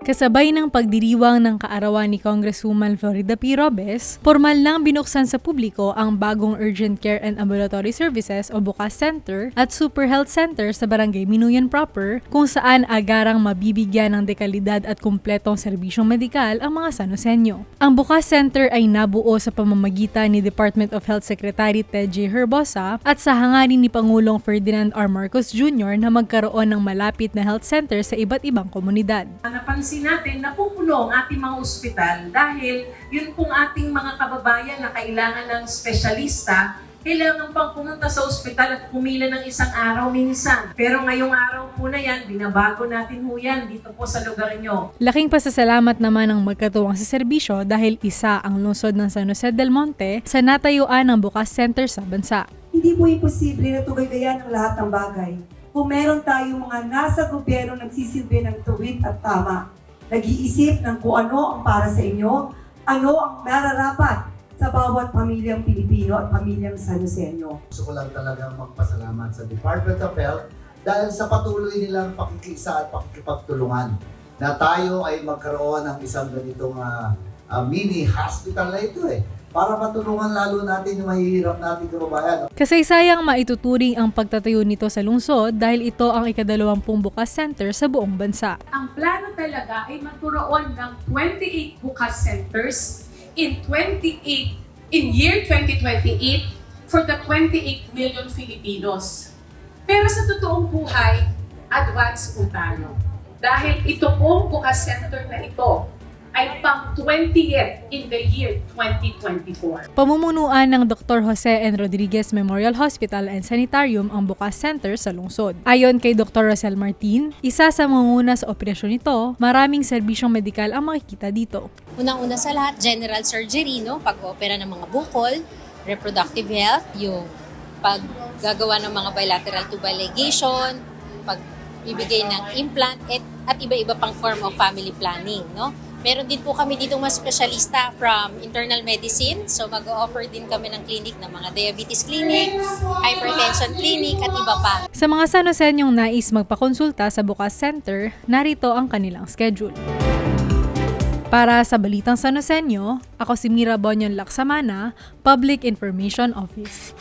Kasabay ng pagdiriwang ng kaarawan ni Congresswoman Florida P. Robes, formal nang binuksan sa publiko ang bagong Urgent Care and Ambulatory Services o Bukas Center at Super Health Center sa Barangay Minuyan proper kung saan agarang mabibigyan ng dekalidad at kumpletong serbisyong medikal ang mga Sanosenyo. Ang Bukas Center ay nabuo sa pamamagitan ni Department of Health Secretary Ted J. Herbosa at sa hangarin ni Pangulong Ferdinand R. Marcos Jr. na magkaroon ng malapit na health center sa iba't ibang komunidad. Natin na pupuno ang ating mga ospital dahil yun pong ating mga kababayan na kailangan ng espesyalista, kailangan pang pumunta sa ospital at pumila ng isang araw minsan. Pero ngayong araw po na yan, binabago natin ho yan dito po sa lugar nyo. Laking pasasalamat naman ng magkatuwang sa serbisyo dahil isa ang lungsod ng San Jose del Monte sa natayuan ng Bukas Center sa bansa. Hindi po imposible na tugay-gayan ang lahat ng bagay. Kung meron tayong mga nasa gobyerno nagsisilbi ng tuwid at tama, nag-iisip ng kung ano ang para sa inyo, ano ang nararapat sa bawat pamilyang Pilipino at pamilyang San Joseño. Gusto ko lang talagang magpasalamat sa Department of Health dahil sa patuloy nilang pakikisa at pakikipagtulungan na tayo ay magkaroon ng isang ganitong ah, ah, mini hospital na ito eh para matulungan lalo natin yung mahihirap nating kababayan. Kasaysayang maituturing ang pagtatayo nito sa lungsod dahil ito ang ikadalawampung Bukas Center sa buong bansa. ang plano talaga ay magturoon ng 28 bukas centers in 28 in year 2028 for the 28 million Filipinos. Pero sa totoong buhay, advance po tayo. Dahil ito pong bukas center na ito pang 20th in the year 2024. Pamumunuan ng Dr. Jose N. Rodriguez Memorial Hospital and Sanitarium ang Bukas Center sa lungsod. Ayon kay Dr. Rosel Martin, isa sa mangunguna sa operasyon nito, maraming serbisyong medikal ang makikita dito. Unang-una sa lahat, general surgery, no? Pag-opera ng mga bukol, reproductive health, yung paggagawa ng mga bilateral tubal ligation, pagbibigay ng implant, at, at iba-iba pang form of family planning, no? Meron din po kami dito mga specialista from internal medicine. So mag-offer din kami ng clinic ng mga diabetes clinic, hypertension clinic, at iba pa. Sa mga sanosenyong nais magpakonsulta sa Bukas Center, narito ang kanilang schedule. Para sa Balitang Sanosenyo, ako si Mira Bonyon Laksamana, Public Information Office.